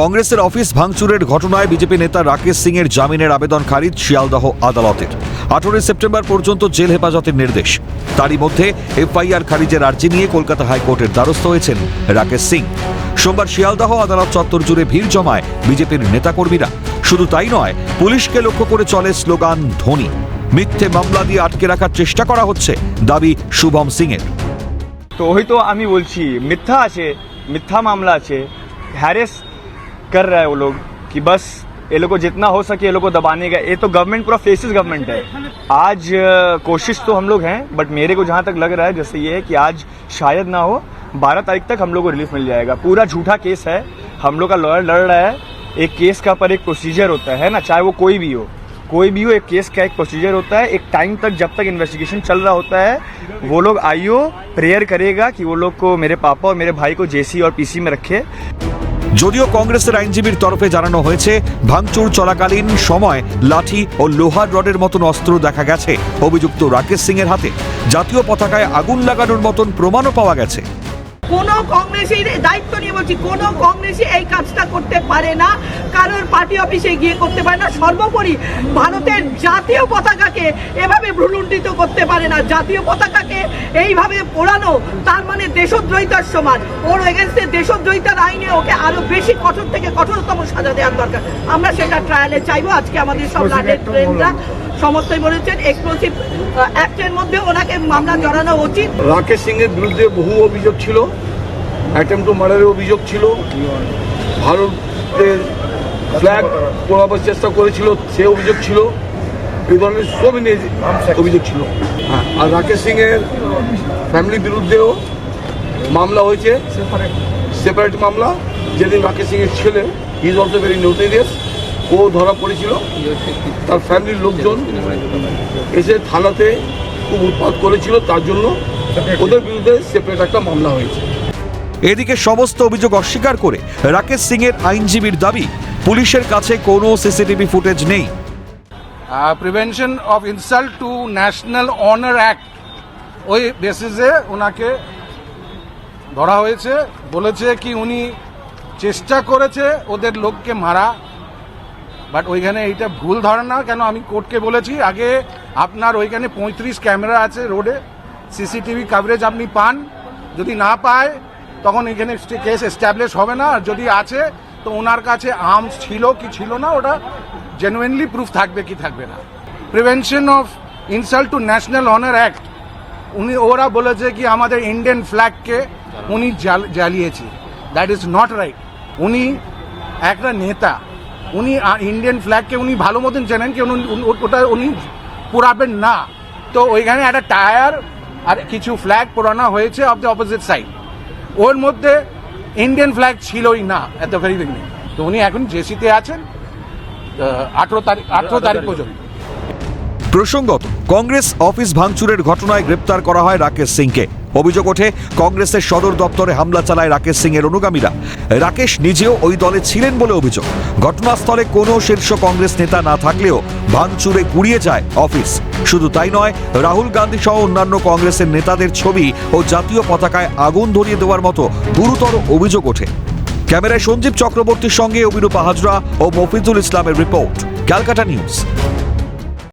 কংগ্রেসের অফিস ভাঙচুরের ঘটনায় বিজেপি নেতা রাকেশ সিং এর জামিনের আবেদন খারিজ, শিয়ালদহ আদালতের। আঠারোই সেপ্টেম্বর পর্যন্ত জেল হেফাজতের নির্দেশ। তারই মধ্যে এফআইআর খারিজের আর্জি নিয়ে কলকাতা হাইকোর্টের দ্বারস্থ হয়েছেন রাকেশ সিং। সোমবার শিয়ালদহ আদালত চত্বর জুড়ে ভিড় জমায় বিজেপির নেতাকর্মীরা। শুধু তাই নয়, পুলিশকে লক্ষ্য করে চলে স্লোগান ধ্বনি মিথ্যে মামলা দিয়ে আটকে রাখার চেষ্টা করা হচ্ছে দাবি শুভম সিং এর তো ওই তো আমি বলছি, মিথ্যা আছে, মিথ্যা মামলা আছে। হ্যারেস कर रहा है वो लोग कि बस ये लोग को जितना हो सके ये लोग को दबाने का, ये तो गवर्नमेंट पूरा फेसिस गवर्नमेंट है। आज कोशिश तो हम लोग हैं बट मेरे को जहाँ तक लग रहा है, जैसे ये है कि आज शायद ना हो, बारह तारीख तक हम लोग को रिलीफ मिल जाएगा। पूरा झूठा केस है, हम लोग का लॉयर लड़ रहा है, एक केस का पर एक प्रोसीजर होता है ना? चाहे वो कोई भी हो। कोई भी हो, एक केस का एक प्रोसीजर होता है, एक टाइम तक जब तक इन्वेस्टिगेशन चल रहा होता है, वो लोग आईओ प्रेयर करेगा कि वो लोग को मेरे पापा और मेरे भाई को जेसी और पीसी में रखे। যদিও কংগ্রেসের আইনজীবীর তরফে জানানো হয়েছে, ভাঙচুর চলাকালীন সময় লাঠি ও লোহার রডের মতন অস্ত্র দেখা গেছে অভিযুক্ত রাকেশ সিং এর হাতে। জাতীয় পতাকায় আগুন লাগানোর মতন প্রমাণও পাওয়া গেছে। কোনো কংগ্রেসের দায়িত্ব নিয়ে বলছি, কোনো কংগ্রেসই এই কাজটা করতে পারে না। কারোর পার্টি অফিসে গিয়ে করতে পারে না। সর্বোপরি ভারতের জাতীয় পতাকাকে এভাবে ভ্রুলুণ্ঠিত করতে পারে না। জাতীয় পতাকাকে এইভাবে পোড়ানো দেশদ্রোহিতার সমান। ওর এগেনস্টে দেশদ্রোহিতার আইনে ওকে আরও বেশি কঠোর থেকে কঠোরতম সাজা দেওয়ার দরকার। আমরা সেটা ট্রায়ালে চাইব। আজকে আমাদের সব লাডের ট্রেনরা সমস্তই বলেছেন এক্সপ্লোসিভ অ্যাক্টের মধ্যে ওনাকে মামলা জড়ানো উচিত। রাকেশ সিং এর বিরুদ্ধে বহু অভিযোগ ছিল অ্যাটেম্প টু মার্ডারের অভিযোগ ছিল। ভারতের ফ্ল্যাগ পোড়াবার চেষ্টা করেছিল সে অভিযোগ ছিল। এই ধরনের সব অভিযোগ ছিল। হ্যাঁ। আর রাকেশ সিং এর ফ্যামিলির বিরুদ্ধেও মামলা হয়েছে। সেপারেট মামলা। যেদিন রাকেশ সিং এর ছেলে ইজ অলসো ভেরি নোটেরিয়াস ও ধরা পড়েছিল। তার ফ্যামিলির লোকজন এসে থানাতে খুব উৎপাত করেছিল তার জন্য। ওদের বিরুদ্ধে সেপারেট একটা মামলা হয়েছে। এদিকে সমস্ত অভিযোগ অস্বীকার করে রাকেশ সিং এর আইনজীবীর দাবি পুলিশের কাছে কোনো সিসিটিভি ফুটেজ নেই। Prevention of insult to national honour act ওই বেসিসে ওনাকে ধরা হয়েছে, বলেছে কি উনি চেষ্টা করেছে ওদের লোককে মারা বাট ওইখানে এইটা ভুল ধারণা, কেন আমি কোর্টকে বলেছি, আগে আপনার ওইখানে পঁয়ত্রিশ ক্যামেরা আছে রোডে, সিসিটিভি কাভারেজ আপনি পান, যদি না পায়, তখন এখানে কেস এস্টাবলিশ হবে না, আর যদি আছে, তো ওনার কাছে আর্মস ছিল কি ছিল না, ওটা জেনুইনলি প্রুফ থাকবে কি থাকবে না। Prevention of insult to national honour act উনি ওরা বলেছে কি আমাদের ইন্ডিয়ান ফ্ল্যাগকে উনি জ্বাল- জ্বালিয়েছে। দ্যাট ইজ নট রাইট উনি একটা নেতা উনি ইন্ডিয়ান ফ্ল্যাগকে উনি ভালো মতন জানেন কি ওটা উনি পোড়াবেন না। তো ওইখানে একটা টায়ার আর কিছু ফ্ল্যাগ পোড়ানো হয়েছে অফ দ্য অপোজিট সাইড ওর মধ্যে ইন্ডিয়ান ফ্ল্যাগ ছিলই না এত ভেরি বিগিনিং তো উনি এখন জেসিতে আছেন আঠেরো তারিখ আঠেরো তারিখ। পর্যন্ত। প্রসঙ্গত কংগ্রেস অফিস ভাঙচুরের ঘটনায় গ্রেপ্তার করা হয় রাকেশ সিংকে। অভিযোগ ওঠে, কংগ্রেসের সদর দপ্তরে হামলা চালায় রাকেশ সিং এর অনুগামীরা। রাকেশ নিজেও ওই দলে ছিলেন বলে অভিযোগ। ঘটনাস্থলে কোনো শীর্ষ কংগ্রেস নেতা না থাকলেও ভাঙচুরে গুড়িয়ে যায় অফিস। শুধু তাই নয়, রাহুল গান্ধী সহ অন্যান্য কংগ্রেসের নেতাদের ছবি ও জাতীয় পতাকায় আগুন ধরিয়ে দেওয়ার মতো গুরুতর অভিযোগ ওঠে। ক্যামেরায় সঞ্জীব চক্রবর্তীর সঙ্গে অভিরূপা হাজরা ও মফিজুল ইসলামের রিপোর্ট, ক্যালকাটা নিউজ।